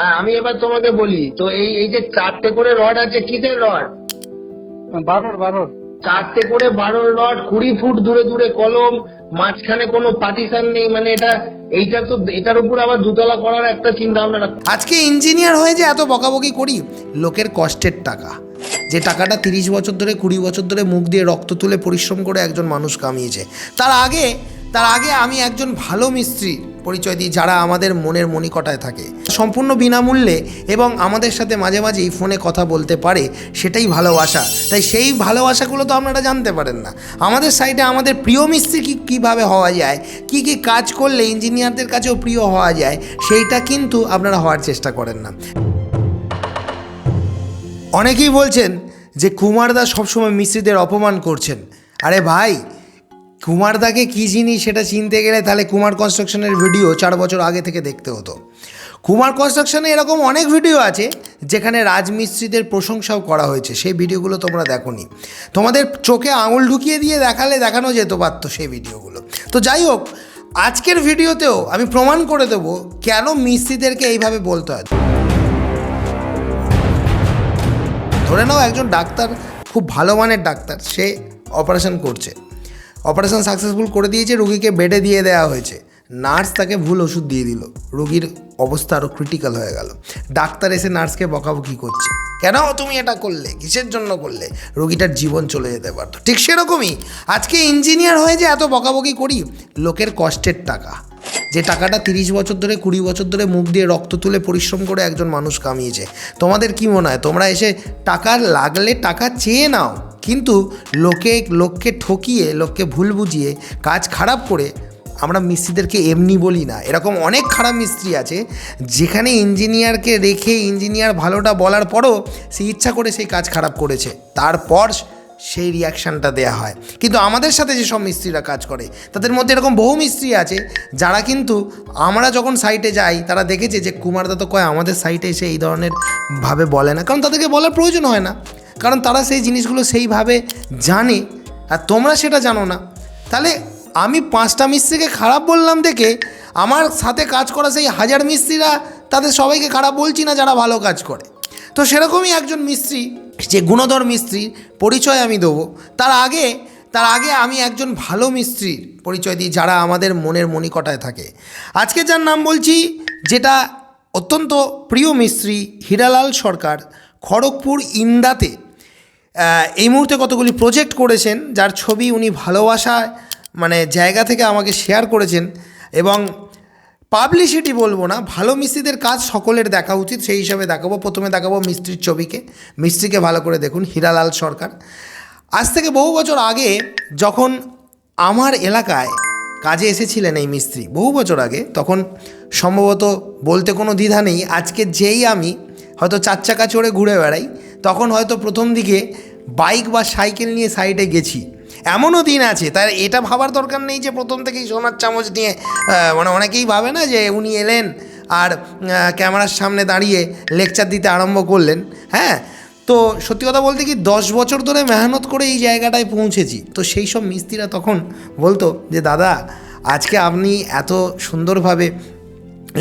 হ্যাঁ আমি এবার তোমাকে বলি তো এই এই যে চারটে করে রড আছে কিসের রড? বারোর বারোর। চারটে করে বারোর রড কুড়ি ফুট দূরে দূরে কলম মাঝখানে কোনো পার্টিশন নেই মানে এটা এইটা তো এটার উপর আবার দুতলা করার একটা চিন্তা ভাবনা আজকে ইঞ্জিনিয়ার হয়ে যে এত বকাবকি করি লোকের কষ্টের টাকা। যে টাকাটা তিরিশ বছর ধরে কুড়ি বছর ধরে মুখ দিয়ে রক্ত তুলে পরিশ্রম করে একজন মানুষ কামিয়েছে। তার আগে তার আগে আমি একজন ভালো মিস্ত্রি পরিচয় দিই যারা আমাদের মনের মণিকটায় থাকে। সম্পূর্ণ বিনামূল্যে এবং আমাদের সাথে মাঝে মাঝেই ফোনে কথা বলতে পারে, সেটাই ভালোবাসা। তাই সেই ভালোবাসাগুলো তো আপনারা জানতে পারেন না। আমাদের সাইডে আমাদের প্রিয় মিস্ত্রি কী, কীভাবে হওয়া যায়, কি কি কাজ করলে ইঞ্জিনিয়ারদের কাছেও প্রিয় হওয়া যায়, সেইটা কিন্তু আপনারা হওয়ার চেষ্টা করেন না। অনেকেই বলছেন যে কুমারদা সবসময় মিস্ত্রিদের অপমান করছেন। আরে ভাই কুমারদাকে কী জিনিস সেটা চিনতে গেলে তাহলে কুমার কনস্ট্রাকশনের ভিডিও চার বছর আগে থেকে দেখতে হতো। কুমার কনস্ট্রাকশনে এরকম অনেক ভিডিও আছে যেখানে রাজমিস্ত্রিদের প্রশংসাও করা হয়েছে। সেই ভিডিওগুলো তোমরা দেখোনি। তোমাদের চোখে আঙুল ঢুকিয়ে দিয়ে দেখালে দেখানো যেত পারতো সেই ভিডিওগুলো তো যাই হোক, আজকের ভিডিওতেও আমি প্রমাণ করে দেবো কেন মিস্ত্রিদেরকে এইভাবে বলতে হয়। ধরে নাও একজন ডাক্তার, খুব ভালো মানের ডাক্তার, সে অপারেশন করছে। অপারেশন সাকসেসফুল করে দিয়েছে, রুগীকে বেডে দিয়ে দেওয়া হয়েছে। নার্স তাকে ভুল ওষুধ দিয়ে দিল। রুগীর অবস্থা আরও ক্রিটিক্যাল হয়ে গেল। ডাক্তার এসে নার্সকে বকাবকি করছে। কেন তুমি এটা করলে? কিসের জন্য করলে? রুগীটার জীবন চলে যেতে পারতো। ঠিক সেরকমই আজকে ইঞ্জিনিয়ার হয়ে যে এত বকাবকি করি, লোকের কষ্টের টাকা। যে টাকাটা তিরিশ বছর ধরে, কুড়ি বছর ধরে মুখ দিয়ে রক্ত তুলে পরিশ্রম করে একজন মানুষ কামিয়েছে। তোমাদের কি মনে হয়? তোমরা এসে টাকা লাগলে টাকা চেয়ে নাও। কিন্তু লোকে, লোককে ঠকিয়ে, লোককে ভুল বুঝিয়ে কাজ খারাপ করে আমরা মিস্ত্রিদেরকে এমনি বলি না। এরকম অনেক খারাপ মিস্ত্রি আছে, যেখানে ইঞ্জিনিয়ারকে রেখে ইঞ্জিনিয়ার ভালোটা বলার পরও সে ইচ্ছা করে সেই কাজ খারাপ করেছে। তারপর সেই রিয়াকশানটা দেয়া হয়। কিন্তু আমাদের সাথে যেসব মিস্ত্রিরা কাজ করে, তাদের মধ্যে এরকম বহু মিস্ত্রি আছে, যারা কিন্তু আমরা যখন সাইটে যাই, তারা দেখেছে যে কুমারদা তো কয় আমাদের সাইটে এসে এই ধরনের ভাবে বলে না। কারণ তাদেরকে বলার প্রয়োজন হয় না। কারণ তারা সেই জিনিসগুলো সেইভাবে জানে। আর তোমরা সেটা জানো না। তাহলে আমি পাঁচটা মিস্ত্রিকে খারাপ বললাম দেখে, আমার সাথে কাজ করা সেই হাজার মিস্ত্রিরা তাদের সবাইকে খারাপ বলছি না যারা ভালো কাজ করে। তো সেরকমই একজন মিস্ত্রি, যে গুণধর মিস্ত্রির পরিচয় আমি দেবো। তার আগে তার আগে আমি একজন ভালো মিস্ত্রির পরিচয় দিই যারা আমাদের মনের মণিকটায় থাকে। আজকে যার নাম বলছি, যেটা অত্যন্ত প্রিয় মিস্ত্রি, হীরালাল সরকার, খড়গপুর ইন্দাতে। এই মুহূর্তে কতগুলি প্রজেক্ট করেছেন, যার ছবি উনি ভালোবাসা মানে জায়গা থেকে আমাকে শেয়ার করেছেন এবং পাবলিসিটি বলব না, ভালো মিস্ত্রিদের কাজ সকলের দেখা উচিত, সেই হিসাবে দেখাবো। প্রথমে দেখাবো মিস্ত্রির ছবিকে। মিস্ত্রিকে ভালো করে দেখুন, হীরালাল সরকার। আজ থেকে বহু বছর আগে যখন আমার এলাকায় কাজে এসেছিলেন এই মিস্ত্রি, বহু বছর আগে, তখন সম্ভবত বলতে কোনো দ্বিধা নেই। আজকে যেই আমি হয়তো চার চাকা চড়ে ঘুরে বেড়াই তখন হয়তো প্রথম দিকে বাইক বা সাইকেল নিয়ে সাইডে গেছি। এমনও দিন আছে, তার এটা ভাবার দরকার নেই যে প্রথম থেকেই সোনার চামচ নিয়ে মানে অনেকেই ভাবে না যে উনি এলেন আর ক্যামেরার সামনে দাঁড়িয়ে লেকচার দিতে আরম্ভ করলেন। হ্যাঁ তো সত্যি কথা বলতে কি দশ বছর ধরে মেহনত করে এই জায়গাটায় পৌঁছেছি। তো সেই সব মিস্ত্রিরা তখন বলতো যে, দাদা, আজকে আপনি এত সুন্দরভাবে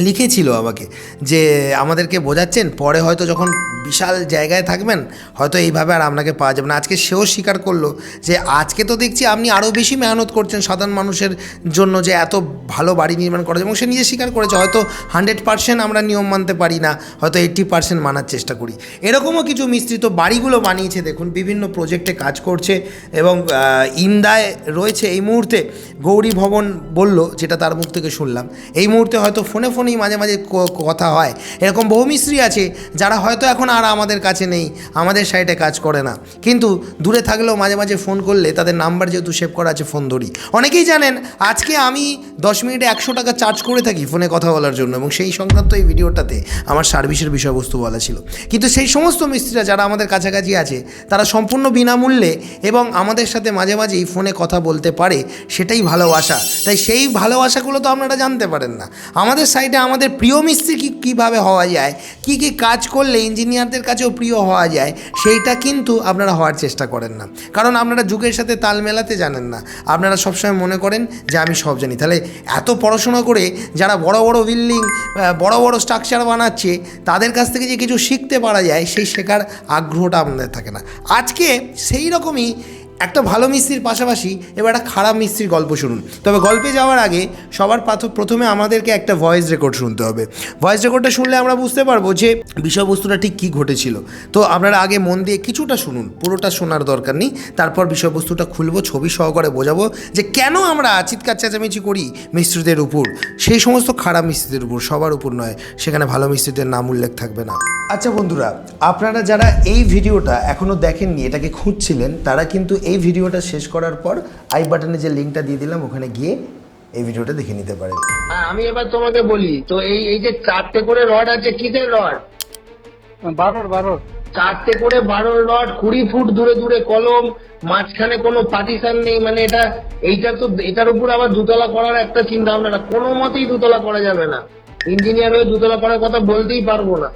লিখেছিল আমাকে যে আমাদেরকে বোঝাচ্ছেন, পরে হয়তো যখন বিশাল জায়গায় থাকবেন, হয়তো এইভাবে আর আপনাকে পাওয়া যাবে না। আজকে সেও স্বীকার করল যে, আজকে তো দেখছি আপনি আরও বেশি মেহনত করছেন সাধারণ মানুষের জন্য যে এত ভালো বাড়ি নির্মাণ করা এবং সে নিজে স্বীকার করেছে, হয়তো হান্ড্রেড পার্সেন্ট আমরা নিয়ম মানতে পারি না, হয়তো এইট্টি পার্সেন্ট মানার চেষ্টা করি। এরকমও কিছু মিস্ত্রি তো বাড়িগুলো বানিয়েছে, দেখুন, বিভিন্ন প্রজেক্টে কাজ করছে এবং ইন্দায় রয়েছে। এই মুহূর্তে গৌরী ভবন বলল, যেটা তার মুখ থেকে শুনলাম, এই মুহূর্তে হয়তো ফোনে ফোনেই মাঝে মাঝে কথা হয়। এরকম বহু মিস্ত্রি আছে, যারা হয়তো এখন আর আমাদের কাছে নেই, আমাদের সাইটে কাজ করে না। কিন্তু দূরে থাকলেও মাঝে মাঝে ফোন করলে তাদের নাম্বার যেহেতু সেভ করা আছে ফোন ধরি অনেকেই জানেন, আজকে আমি দশ মিনিটে একশো টাকা চার্জ করে থাকি ফোনে কথা বলার জন্য এবং সেই সংক্রান্ত এই ভিডিওটাতে আমার সার্ভিসের বিষয়বস্তু বলা ছিল। কিন্তু সেই সমস্ত মিস্ত্রিরা যারা আমাদের কাছাকাছি আছে, তারা সম্পূর্ণ বিনামূল্যে এবং আমাদের সাথে মাঝে মাঝেই ফোনে কথা বলতে পারে, সেটাই ভালোবাসা। তাই সেই ভালোবাসাগুলো তো আপনারা জানতে পারেন না। আমাদের সাইডে সাইডে আমাদের প্রিয় মিস্ত্রি কী, কীভাবে হওয়া যায়? কি কি কাজ করলে ইঞ্জিনিয়ারদের কাছেও প্রিয় হওয়া যায়? সেইটা কিন্তু আপনারা হওয়ার চেষ্টা করেন না। কারণ আপনারা যুগের সাথে তাল মেলাতে জানেন না। আপনারা সবসময় মনে করেন যে আমি সব জানি। তাহলে এত পড়াশোনা করে যারা বড় বড় বিল্ডিং বড় বড় স্ট্রাকচার বানাচ্ছে, তাদের কাছ থেকে যে কিছু শিখতে পারা যায়, সেই শেখার আগ্রহটা আপনাদের থাকে না। আজকে সেই রকমই একটা ভালো মিস্ত্রির পাশাপাশি এবার একটা খারাপ মিস্ত্রির গল্প শুনুন। তবে গল্পে যাওয়ার আগে সবার প্রথমে আমাদেরকে একটা ভয়েস রেকর্ড শুনতে হবে। ভয়েস রেকর্ডটা শুনলে আমরা বুঝতে পারব যে বিষয়বস্তুটা ঠিক কী ঘটেছিল। তো আপনারা আগে মন দিয়ে কিছুটা শুনুন, পুরোটা শোনার দরকার নেই। তারপর বিষয়বস্তুটা খুলবো, ছবি সহকারে বোঝাবো যে কেন আমরা চিৎকার চেঁচামেচি করি মিস্ত্রিদের উপর। সেই সমস্ত খারাপ মিস্ত্রিদের উপর, সবার উপর নয়, সেখানে ভালো মিস্ত্রিদের নাম উল্লেখ থাকবে না। আচ্ছা বন্ধুরা, আপনারা যারা এই ভিডিওটা এখনও দেখেননি, এটাকে খুঁজছিলেন, তারা কিন্তু এই ভিডিওটা শেষ করার পর আই বাটনে যে লিঙ্কটা দিয়ে দিলাম ওখানে গিয়ে এই ভিডিওটা দেখে নিতে পারেন। হ্যাঁ, আমি এবার তোমাকে বলি তো এই এই যে চারটে করে রড আছে কিসের রড বারোর বারোর। চারটে করে বারো রড কুড়ি ফুট দূরে দূরে কলম মাঝখানে কোনো পার্টিশন নেই মানে এটা এইটা তো এটার উপর আবার দুতলা করার একটা চিন্তা ভাবনা না কোনো মতেই দুতলা করা যাবে না। ইঞ্জিনিয়ার হয়ে দুতলা করার কথা বলতেই পারব না।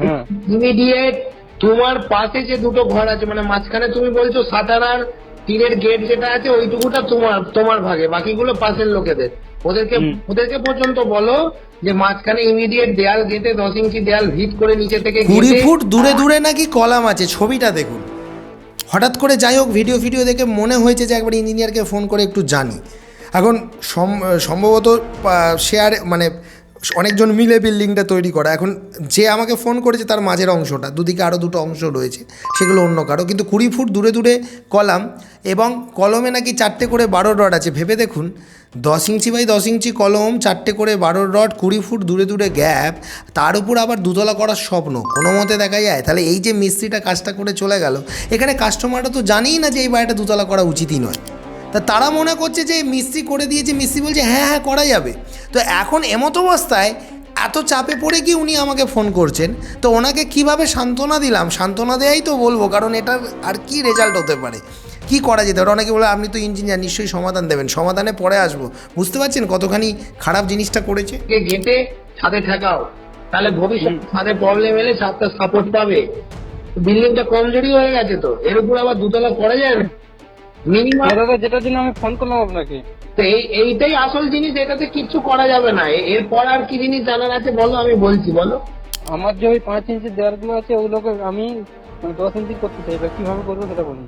হ্যাঁ। ইমিডিয়েট তোমার পাশে যে দুটো ঘর আছে মানে মাঝখানে তুমি বলছো সাতার আর টিনের গেট যেটা আছে ওইটুকুটা তোমার তোমার ভাগে বাকিগুলো পাশের লোকেদের। ওদেরকে ওদেরকে পর্যন্ত বলো যে মাঝখানে ইমিডিয়েট দেয়াল গেটে দশ ইঞ্চি দেয়াল ভিত করে নিচে থেকে কুড়ি ফুট দূরে দূরে নাকি কলাম আছে ছবিটা দেখুন। হঠাৎ করে যাই হোক ভিডিও ভিডিও দেখে মনে হয়েছে যে একবার ইঞ্জিনিয়ারকে ফোন করে একটু জানি। এখন সম- সম্ভবত শেয়ার মানে অনেকজন মিলে বিল্ডিংটা তৈরি করা। এখন যে আমাকে ফোন করেছে তার মাঝের অংশটা, দুদিকে আরও দুটো অংশ রয়েছে, সেগুলো অন্য কারও। কিন্তু কুড়ি ফুট দূরে দূরে কলাম এবং কলমে নাকি চারটে করে বারো রড আছে। ভেবে দেখুন, দশ ইঞ্চি বাই দশ ইঞ্চি কলম, চারটে করে বারো রড, কুড়ি ফুট দূরে দূরে গ্যাপ, তার উপর আবার দুতলা করার স্বপ্ন। কোনো মতে দেখা যায়, তাহলে এই যে মিস্ত্রিটা কাজটা করে চলে গেল, এখানে কাস্টমাররা তো জানেই না যে এই বাড়িটা দুতলা করা উচিতই নয়। তা তারা মনে করছে যে মিস্ত্রি করে দিয়েছে মিস্ত্রি বলছে হ্যাঁ হ্যাঁ করা যাবে। তো এখন এমত অবস্থায় এত চাপে পড়ে কি উনি আমাকে ফোন করছেন। তো ওনাকে কীভাবে সান্ত্বনা দিলাম? সান্ত্বনা দেয়াই তো বলব কারণ এটার আর কি রেজাল্ট হতে পারে? কি করা যেতে পারে? অনেকে বলে আপনি তো ইঞ্জিনিয়ার নিশ্চয়ই সমাধান দেবেন। সমাধানে পরে আসব। বুঝতে পারছেন কতখানি খারাপ জিনিসটা করেছে? গেটে ছাদে ঠেকাও তাহলে ভবিষ্যৎ ছাদে প্রবলেম এলে ছাদটা সাপোর্ট পাবে। বিল্ডিংটা কমজোরি হয়ে গেছে তো এর উপর আবার দুতলা করা যায় না মিনিমাম হ্যাঁ দাদা যেটার জন্য আমি ফোন করলাম আপনাকে। তো এই এইটাই আসল জিনিস এটাতে কিচ্ছু করা যাবে না। এরপর আর কি জিনিস জানার আছে বলো আমি বলছি বলো। আমার যে ওই পাঁচ ইঞ্চি দেওয়ালগুলো আছে ওগুলোকে আমি মানে দশ ইঞ্চি করতে চাই এবার কীভাবে করব সেটা বলুন।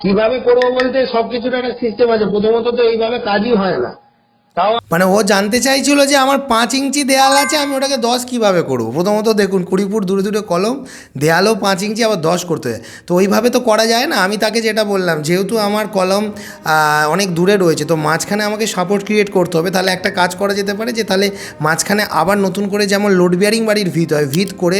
কীভাবে করব বলতে সবকিছুর একটা সিস্টেম আছে। প্রথমত তো এইভাবে কাজই হয় না। মানে ও জানতে চাইছিল যে আমার পাঁচ ইঞ্চি দেয়াল আছে, আমি ওটাকে দশ কীভাবে করব? প্রথমত দেখুন, কুড়ি ফুট দূরে দূরে কলম, দেয়ালও পাঁচ ইঞ্চি, আবার দশ করতে হয়। তো ওইভাবে তো করা যায় না, আমি তাকে যেটা বললাম, যেহেতু আমার কলম অনেক দূরে রয়েছে, তো মাঝখানে আমাকে সাপোর্ট ক্রিয়েট করতে হবে, তাহলে একটা কাজ করা যেতে পারে যে তাহলে মাঝখানে আবার নতুন করে যেমন লোড বিয়ারিং বাড়ির ভিত হয়, ভিত করে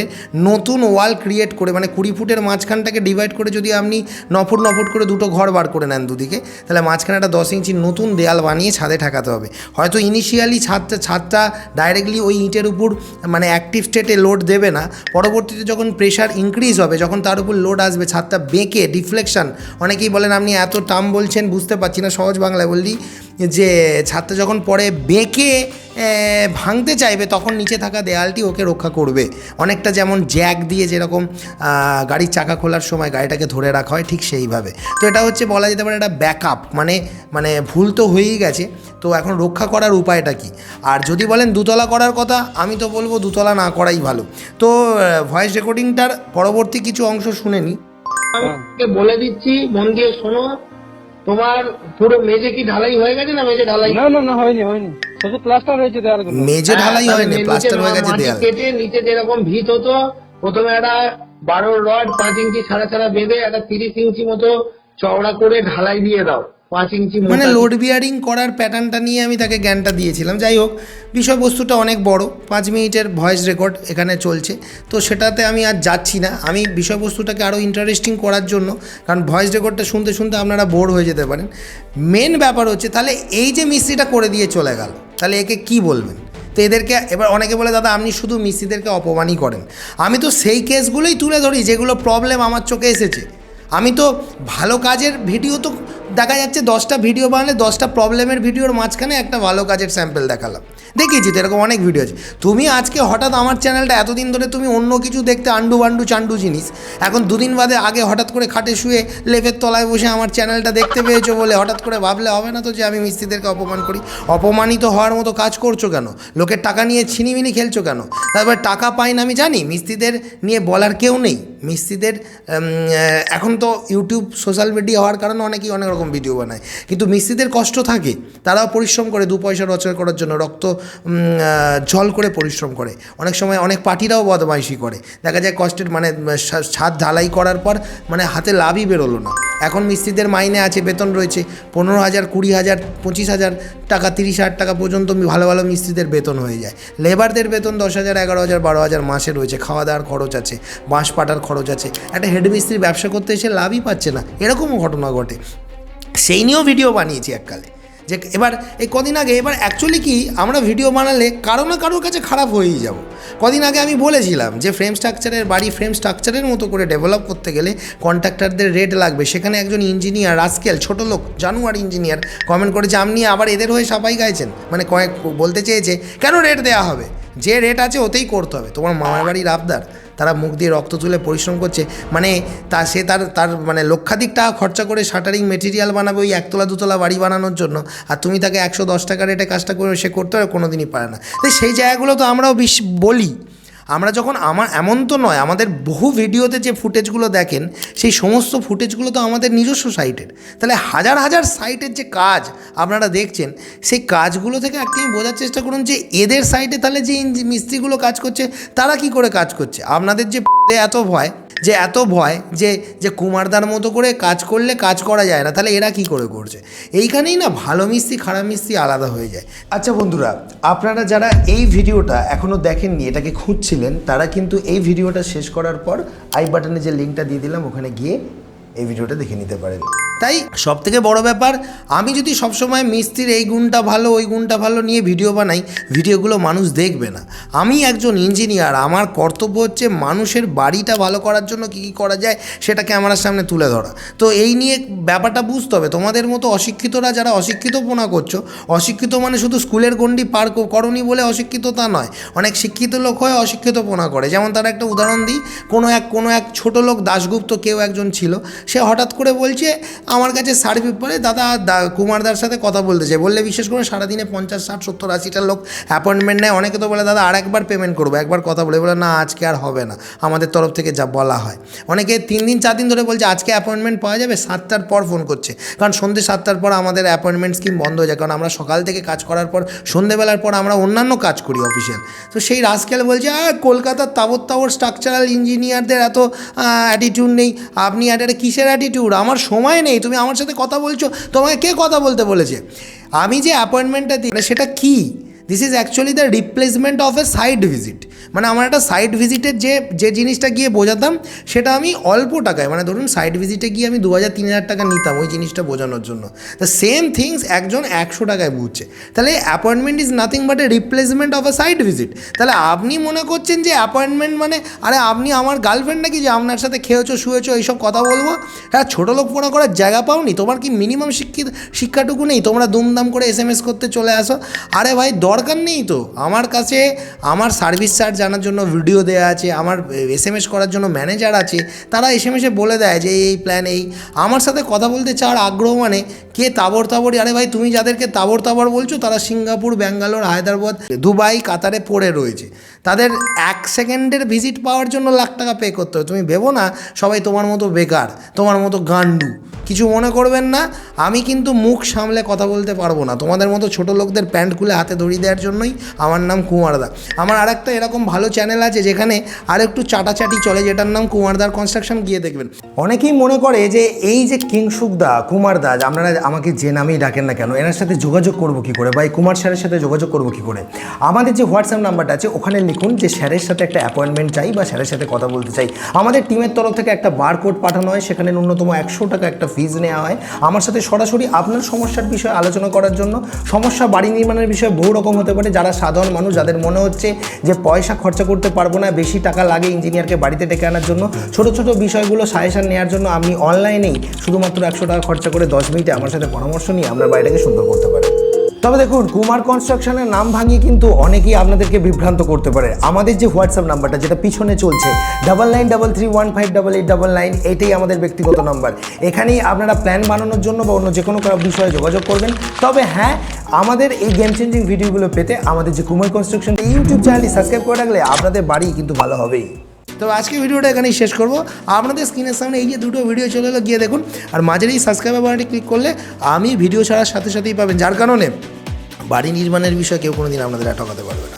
নতুন ওয়াল ক্রিয়েট করে মানে কুড়ি ফুটের মাঝখানটাকে ডিভাইড করে যদি আপনি ন ফুট ন ফুট করে দুটো ঘর বার করে নেন দুদিকে, তাহলে মাঝখানে একটা দশ ইঞ্চি নতুন দেয়াল বানিয়ে ছাদে ঠেকাতে হবে। হয়তো ইনিশিয়ালি ছাদটা ছাদটা ডাইরেক্টলি ওই ইটের উপর মানে অ্যাক্টিভ স্টেটে লোড দেবে না। পরবর্তীতে যখন প্রেশার ইনক্রিজ হবে, যখন তার উপর লোড আসবে, ছাদটা বেঁকে ডিফ্লেকশান অনেকেই বলেন আপনি এত টাম বলছেন, বুঝতে পারছি না, সহজ বাংলায় বললি। যে ছাত্র যখন পরে বেঁকে ভাঙতে চাইবে, তখন নিচে থাকা দেয়ালটি ওকে রক্ষা করবে। অনেকটা যেমন জ্যাক দিয়ে যেরকম গাড়ির চাকা খোলার সময় গাড়িটাকে ধরে রাখা হয়, ঠিক সেইভাবে। তো এটা হচ্ছে বলা যেতে পারে একটা ব্যাকআপ মানে মানে ভুল তো হয়েই গেছে। তো এখন রক্ষা করার উপায়টা কি? আর যদি বলেন দুতলা করার কথা, আমি তো বলব দুতলা না করাই ভালো। তো ভয়েস রেকর্ডিংটার পরবর্তী কিছু অংশ শুনে তোমাকে বলে দিচ্ছি, মন দিয়ে শোনো। তোমার পুরো মেঝে কি ঢালাই হয়ে গেছে না মেঝে ঢালাই? না না না হয়নি হয়নি। শুধু প্লাস্টার হয়েছে দেওয়ালগুলো মেজে ঢালাই হ্যাঁ, হয়নি প্লাস্টার হয়ে গেছে দেয়াল কেটে নিচে যেরকম ভিত হতো প্রথমে একটা বারো রড পাঁচ ইঞ্চি ছাড়া ছাড়া বেঁধে একটা তিরিশ ইঞ্চি মতো চওড়া করে ঢালাই দিয়ে দাও। মানে লোড বিয়ারিং করার প্যাটার্নটা নিয়ে আমি তাকে জ্ঞানটা দিয়েছিলাম। যাই হোক বিষয়বস্তুটা অনেক বড়। পাঁচ মিনিটের ভয়েস রেকর্ড এখানে চলছে। তো সেটাতে আমি আর যাচ্ছি না। আমি বিষয়বস্তুটাকে আরও ইন্টারেস্টিং করার জন্য কারণ ভয়েস রেকর্ডটা শুনতে শুনতে আপনারা বোর হয়ে যেতে পারেন। মেন ব্যাপার হচ্ছে তাহলে এই যে মিস্ত্রিটা করে দিয়ে চলে গেল তাহলে একে কি বলবেন? তো এদেরকে এবার অনেকে বলে দাদা আপনি শুধু মিস্ত্রিদেরকে অপমানই করেন। আমি তো সেই কেসগুলোই তুলে ধরি যেগুলো প্রবলেম আমার চোখে এসেছে। আমি তো ভালো কাজের ভিডিও তো দেখা যাচ্ছে দশটা ভিডিও বানালে, দশটা প্রবলেমের ভিডিওর মাঝখানে একটা ভালো কাজের স্যাম্পেল দেখালাম। দেখিয়েছি তো, এরকম অনেক ভিডিও আছে। তুমি আজকে হঠাৎ আমার চ্যানেলটা এতদিন ধরে তুমি অন্য কিছু দেখতে আন্ডু বান্ডু চান্ডু জিনিস, এখন দুদিন বাদে আগে হঠাৎ করে খাটে শুয়ে লেপের তলায় বসে আমার চ্যানেলটা দেখতে পেয়েছ বলে হঠাৎ করে ভাবলে হবে না তো যে আমি মিস্ত্রিদেরকে অপমান করি? অপমানিত হওয়ার মতো কাজ করছ কেন? লোকের টাকা নিয়ে ছিনিমিনি খেলছো কেন? তারপর টাকা পাই না আমি জানি, মিস্ত্রিদের নিয়ে বলার কেউ নেই। মিস্ত্রিদের এখন তো ইউটিউব সোশ্যাল মিডিয়া হওয়ার কারণে অনেকেই অনেক রকম ভিডিও বানায়। কিন্তু মিস্ত্রিদের কষ্ট থাকে। তারাও পরিশ্রম করে দু পয়সা রোজগার করার জন্য রক্ত জল করে পরিশ্রম করে। অনেক সময় অনেক পার্টিরাও বদমাইশি করে। দেখা যায় কষ্টের মানে ছাদ ঢালাই করার পর মানে হাতে লাভই বেরোলো না। এখন মিস্ত্রিদের মাইনে আছে, বেতন রয়েছে পনেরো হাজার, কুড়ি হাজার, পঁচিশ হাজার টাকা, তিরিশ হাজার টাকা পর্যন্ত ভালো ভালো মিস্ত্রিদের বেতন হয়ে যায়। লেবারদের বেতন দশ হাজার, এগারো হাজার, বারো হাজার মাসে রয়েছে। খাওয়া দাওয়ার খরচ আছে, বাঁশ পাটার খরচ আছে। একটা হেড মিস্ত্রি ব্যবসা করতে এসে লাভই পাচ্ছে না। এরকমও ঘটনা ঘটে। সেই নিয়েও ভিডিও বানিয়েছি এককালে। যে এবার এই কদিন আগে, এবার অ্যাকচুয়ালি কি, আমরা ভিডিও বানালে কারও না কারোর কাছে খারাপ হয়েই যাব। কদিন আগে আমি বলেছিলাম যে ফ্রেম স্ট্রাকচারের বাড়ি ফ্রেম স্ট্রাকচারের মতো করে ডেভেলপ করতে গেলে কন্ট্রাক্টরদের রেট লাগবে। সেখানে একজন ইঞ্জিনিয়ার রাস্কেল ছোট লোক, জানুয়ার ইঞ্জিনিয়ার কমেন্ট করেছে, আপনি আবার এদের হয়ে সাফাই গাইছেন? মানে কয়েক বলতে চেয়েছে, কেন রেট দেওয়া হবে? যে রেট আছে ওতেই করতে হবে। তোমার মামার বাড়ির আবদার, তারা মুখ দিয়ে রক্ত তুলে পরিশ্রম করছে মানে তা সে তার তার মানে লক্ষাধিক টাকা খরচা করে শাটারিং মেটেরিয়াল বানাবে ওই একতলা দুতলা বাড়ি বানানোর জন্য, আর তুমি তাকে একশো দশ টাকা রেটে কাজটা করে সে করতে হবে কোনো দিনই পারে না। তো সেই জায়গাগুলো তো আমরাও বিশ বলি। আমরা যখন আমার এমন তো নয়, আমাদের বহু ভিডিওতে যে ফুটেজগুলো দেখেন, সেই সমস্ত ফুটেজগুলো তো আমাদের নিজস্ব সাইটের। তাহলে হাজার হাজার সাইটের যে কাজ আপনারা দেখছেন, সেই কাজগুলো থেকে একটি বোঝার চেষ্টা করুন যে এদের সাইটে তাহলে যে মিস্ত্রিগুলো কাজ করছে, তারা কি করে কাজ করছে? আপনাদের যে এত ভয় যে এত ভয় যে যে কুমারদার মতো করে কাজ করলে কাজ করা যায় না, তাহলে এরা কি করে করছে? এইখানেই না ভালো মিস্ত্রি, খারাপ মিস্ত্রি আলাদা হয়ে যায়। আচ্ছা বন্ধুরা, আপনারা যারা এই ভিডিওটা এখনও দেখেননি, এটাকে খুঁজছিলেন, তারা কিন্তু এই ভিডিওটা শেষ করার পর আই বাটনে যে লিঙ্কটা দিয়ে দিলাম, ওখানে গিয়ে এই ভিডিওটা দেখে নিতে পারেন। তাই সব থেকে বড় ব্যাপার, আমি যদি সবসময় মিস্ত্রির এই গুণটা ভালো, ওই গুণটা ভালো নিয়ে ভিডিও বানাই, ভিডিওগুলো মানুষ দেখবে না। আমি একজন ইঞ্জিনিয়ার, আমার কর্তব্য হচ্ছে মানুষের বাড়িটা ভালো করার জন্য কী কী করা যায় সেটা ক্যামেরার সামনে তুলে ধরা। তো এই নিয়ে ব্যাপারটা বুঝতে হবে। তোমাদের মতো অশিক্ষিতরা যারা অশিক্ষিত পোনা করছ, অশিক্ষিত মানে শুধু স্কুলের গণ্ডি পার করনি বলে অশিক্ষিত তা নয়। অনেক শিক্ষিত লোক হয় অশিক্ষিত পোনা করে। যেমন তার একটা উদাহরণ দিই, কোনো এক কোনো এক ছোট লোক দাশগুপ্ত কেউ একজন ছিল, সে হঠাৎ করে বলছে আমার কাছে শাড়ি পেপারে দাদা কুমারদার সাথে কথা বলতে চাই। বললে বিশেষ করে, সারাদিনে পঞ্চাশ, ষাট, সত্তর, আশিটা লোক অ্যাপয়েন্টমেন্ট নেয়। অনেকে তো বলে, দাদা আর একবার পেমেন্ট করব। একবার কথা বলে বলে, না, আজকে আর হবে না। আমাদের তরফ থেকে যা বলা হয়। অনেকে তিন দিন, চার দিন ধরে বলছে, আজকে অ্যাপয়েন্টমেন্ট পাওয়া যাবে? সাতটার পর ফোন করছে। কারণ সন্ধ্যে সাতটার পর আমাদের অ্যাপয়েন্টমেন্ট স্কিম বন্ধ হয়ে যায়। কারণ আমরা সকাল থেকে কাজ করার পর, সন্ধ্যেবেলার পর আমরা অন্যান্য কাজ করি অফিসিয়াল তো সেই রাজকেল বলছে আর কলকাতার তাবর তাবর স্ট্রাকচারাল ইঞ্জিনিয়ারদের এত অ্যাটিটিউড নেই। আপনি একটা কিসের অ্যাটিটিউড আমার সময় নেই। তুমি আমার সাথে কথা বলছো, তোমাকে কে কথা বলতে বলেছে? আমি যে অ্যাপয়েন্টমেন্টটা দিই, সেটা কী? This is actually the replacement of a site visit মানে আমার একটা সাইড ভিজিটের যে যে জিনিসটা গিয়ে বোঝাতাম, সেটা আমি অল্প টাকায় মানে ধরুন সাইড ভিজিটে গিয়ে আমি দু হাজার তিন হাজার টাকা নিতাম ওই জিনিসটা বোঝানোর জন্য। দ্য সেম থিংস একজন একশো টাকায় বুঝছে। তাহলে appointment is nothing but a replacement of a site visit তাহলে আপনি মনে করছেন যে অ্যাপয়েন্টমেন্ট মানে আরে আপনি আমার গার্লফ্রেন্ড নাকি যে আপনার সাথে খেয়েছো, শুয়েছো, এইসব কথা বলব? হ্যাঁ ছোটো লোক পড়া করার জায়গা পাওনি? তোমার কি মিনিমাম শিক্ষিত শিক্ষাটুকু নেই? তোমরা দুমদাম করে এস এম এস করতে চলে আসো। আরে ভাই দরকার নেই তো। আমার কাছে আমার সার্ভিস চার্জ জানার জন্য ভিডিও দেওয়া আছে, আমার এস এম এস করার জন্য ম্যানেজার আছে, তারা এস এম এসে বলে দেয় যে এই প্ল্যান এই। আমার সাথে কথা বলতে চাওয়ার আগ্রহ মানে কে তাবর তাবর আরে ভাই তুমি যাদেরকে তাবর তাবর বলছো, তারা সিঙ্গাপুর, ব্যাঙ্গালোর, হায়দ্রাবাদ, দুবাই, কাতারে পড়ে রয়েছে। তাদের এক সেকেন্ডের ভিজিট পাওয়ার জন্য লাখ টাকা পে করতে হবে। তুমি ভেবো না, সবাই তোমার মতো বেকার, তোমার মতো গান্ডু। কিছু মনে করবেন না, আমি কিন্তু মুখ সামলে কথা বলতে পারব না। তোমাদের মতো ছোট লোকদের প্যান্ট খুলে হাতে ধরিয়ে দেওয়ার জন্যই আমার নাম কুমারদা আমার আরেকটা এরকম ভালো চ্যানেল আছে, যেখানে আর একটু চাটাচাটি চলে, যেটার নাম কুমারদার কনস্ট্রাকশন গিয়ে দেখবেন। অনেকেই মনে করে যে, এই যে কিংসুকদা কুমারদা আপনারা আমাকে যে নামেই ডাকেন না কেন, এনার সাথে যোগাযোগ করব কি করে বা এই কুমার স্যারের সাথে যোগাযোগ করব কি করে? আমাদের যে হোয়াটসঅ্যাপ নাম্বারটা আছে, ওখানে লিখুন যে স্যারের সাথে একটা অ্যাপয়েন্টমেন্ট চাই বা স্যারের সাথে কথা বলতে চাই। আমাদের টিমের তরফ থেকে একটা বার কোড পাঠানো হয়, সেখানে ন্যূনতম একশো টাকা একটা ফিজ নেওয়া হয়। আমার সাথে সরাসরি আপনার সমস্যার বিষয়ে আলোচনা করার জন্য, সমস্যা বাড়ি নির্মাণের বিষয়ে বহু রকম হতে পারে, যারা সাধারণ মানুষ, যাদের মনে হচ্ছে যে পয়সা খরচা করতে পারব না, বেশি টাকা লাগে ইঞ্জিনিয়ারকে বাড়িতে ডেকে আনার জন্য। ছোট ছোট বিষয়গুলো সাজেশন নেওয়ার জন্য আপনি অনলাইনেই শুধুমাত্র একশো টাকা খরচা করে দশ মিনিটে আমার সাথে পরামর্শ নিয়ে আপনার বাড়িটাকে সুন্দর করতে পারেন তবে দেখুন, কুমার কনস্ট্রাকশনের নাম ভাঙিয়ে কিন্তু অনেকেই আপনাদেরকে বিভ্রান্ত করতে পারে। আমাদের যে হোয়াটসঅ্যাপ নাম্বারটা, যেটা পিছনে চলছে double nine double three one five double eight double nine এটাই আমাদের ব্যক্তিগত নাম্বার। এখানেই আপনারা প্ল্যান বানানোর জন্য বা অন্য যে কোনো বিষয়ে যোগাযোগ করবেন। তবে হ্যাঁ আমাদের এই গেম চেঞ্জিং ভিডিওগুলো পেতে আমাদের যে কুমার কনস্ট্রাকশন ইউটিউব চ্যানেলটি সাবস্ক্রাইব করে রাখলে আপনাদের বাড়ি কিন্তু ভালো হবেই। তো আজকে ভিডিওটা এখানেই শেষ করব। আপনাদের স্ক্রিনের সামনে এই যে দুটো ভিডিও চলে এলো, গিয়ে দেখুন। আর মাঝের এই সাবস্ক্রাইব বাটনটি ক্লিক করলে আমি ভিডিও ছাড়ার সাথে সাথেই পাবেন। যার কারণে বাড়ি নির্মাণের বিষয়ে কেউ কোনো দিন আপনাদের ঠকাতে পারবে না।